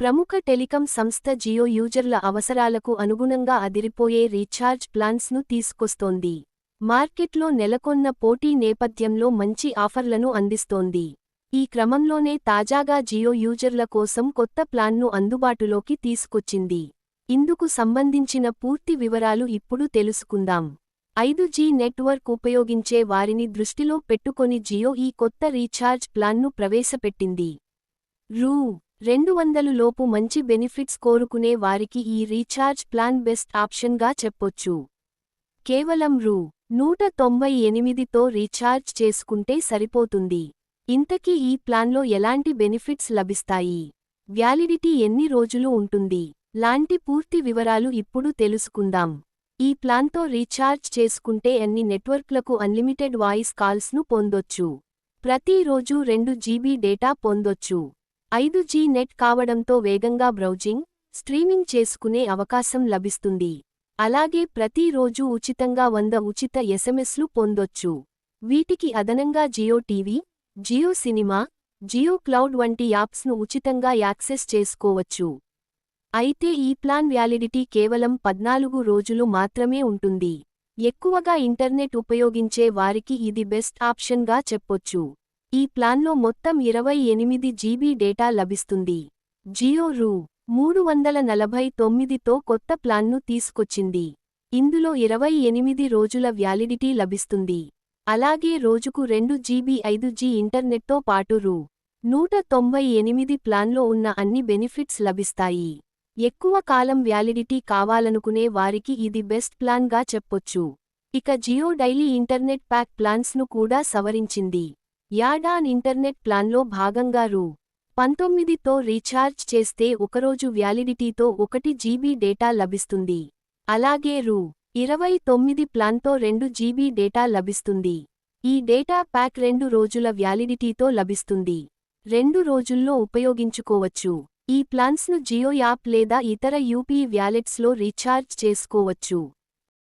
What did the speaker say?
ప్రముఖ టెలికం సంస్థ జియో యూజర్ల అవసరాలకు అనుగుణంగా అదిరిపోయే రీఛార్జ్ ప్లాన్స్ను తీసుకొస్తోంది. మార్కెట్లో నెలకొన్న పోటీ నేపథ్యంలో మంచి ఆఫర్లను అందిస్తోంది. ఈ క్రమంలోనే తాజాగా జియో యూజర్ల కోసం కొత్త ప్లాన్ను అందుబాటులోకి తీసుకొచ్చింది. ఇందుకు సంబంధించిన పూర్తి వివరాలు ఇప్పుడు తెలుసుకుందాం. ఐదు జీ నెట్వర్క్ ఉపయోగించే వారిని దృష్టిలో పెట్టుకొని జియో ఈ కొత్త రీఛార్జ్ ప్లాన్ను ప్రవేశపెట్టింది. రూ. రెండు వందలు లోపు మంచి బెనిఫిట్స్ కోరుకునే వారికి ఈ రీఛార్జ్ ప్లాన్ బెస్ట్ ఆప్షన్గా చెప్పొచ్చు. కేవలం రూ. నూట తొంభై ఎనిమిదితో రీఛార్జ్ చేసుకుంటే సరిపోతుంది. ఇంతకీ ఈ ప్లాన్లో ఎలాంటి బెనిఫిట్స్ లభిస్తాయి? వ్యాలిడిటీ ఎన్ని రోజులు ఉంటుంది? లాంటి పూర్తి వివరాలు ఇప్పుడు తెలుసుకుందాం. ఈ ప్లాన్తో రీఛార్జ్ చేసుకుంటే అన్ని నెట్వర్క్లకు అన్లిమిటెడ్ వాయిస్ కాల్స్ను పొందొచ్చు? ప్రతిరోజు రెండు జీబీ డేటా పొందొచ్చు. ఐదు జీ నెట్ కావడంతో వేగంగా బ్రౌజింగ్ స్ట్రీమింగ్ చేసుకునే అవకాశం లభిస్తుంది. అలాగే ప్రతిరోజు ఉచితంగా వంద ఉచిత ఎస్ఎంఎస్లు పొందొచ్చు. వీటికి అదనంగా Jio TV Jio cinema Jio cloud వంటి యాప్స్ను ఉచితంగా యాక్సెస్ చేసుకోవచ్చు. అయితే ఈ ప్లాన్ వ్యాలిడిటీ కేవలం పద్నాలుగు రోజులు మాత్రమే ఉంటుంది. ఎక్కువగా ఇంటర్నెట్ ఉపయోగించే వారికి ఇది బెస్ట్ ఆప్షన్గా చెప్పొచ్చు. ఈ ప్లాన్లో మొత్తం ఇరవై ఎనిమిది జీబీ డేటా లభిస్తుంది. జియో రూ. మూడు వందల నలభై తొమ్మిదితో కొత్త ప్లాన్ను తీసుకొచ్చింది. ఇందులో ఇరవై ఎనిమిది రోజుల వ్యాలిడిటీ లభిస్తుంది. అలాగే రోజుకు రెండు జీబీ ఐదు జీ ఇంటర్నెట్తో పాటు రూ. నూట తొంభై ఎనిమిది ప్లాన్లో ఉన్న అన్ని బెనిఫిట్స్ లభిస్తాయి. ఎక్కువ కాలం వ్యాలిడిటీ కావాలనుకునే వారికి ఇది బెస్ట్ ప్లాన్గా చెప్పొచ్చు. ఇక జియో డైలీ ఇంటర్నెట్ ప్యాక్ ప్లాన్స్ను కూడా సవరించింది. యాడాన్ ఇంటర్నెట్ ప్లాన్లో భాగంగా రూ. పంతొమ్మిదితో రీఛార్జ్ చేస్తే ఒకరోజు వ్యాలిడిటీతో ఒకటి జీబీ డేటా లభిస్తుంది. అలాగే రూ. ఇరవై తొమ్మిది ప్లాన్తో రెండు జీబీ డేటా లభిస్తుంది. ఈ డేటా ప్యాక్ రెండు రోజుల వ్యాలిడిటీతో లభిస్తుంది. రెండు రోజుల్లో ఉపయోగించుకోవచ్చు. ఈ ప్లాన్స్ను జియో యాప్ లేదా ఇతర యూపీ వ్యాలెట్స్లో రీఛార్జ్ చేసుకోవచ్చు.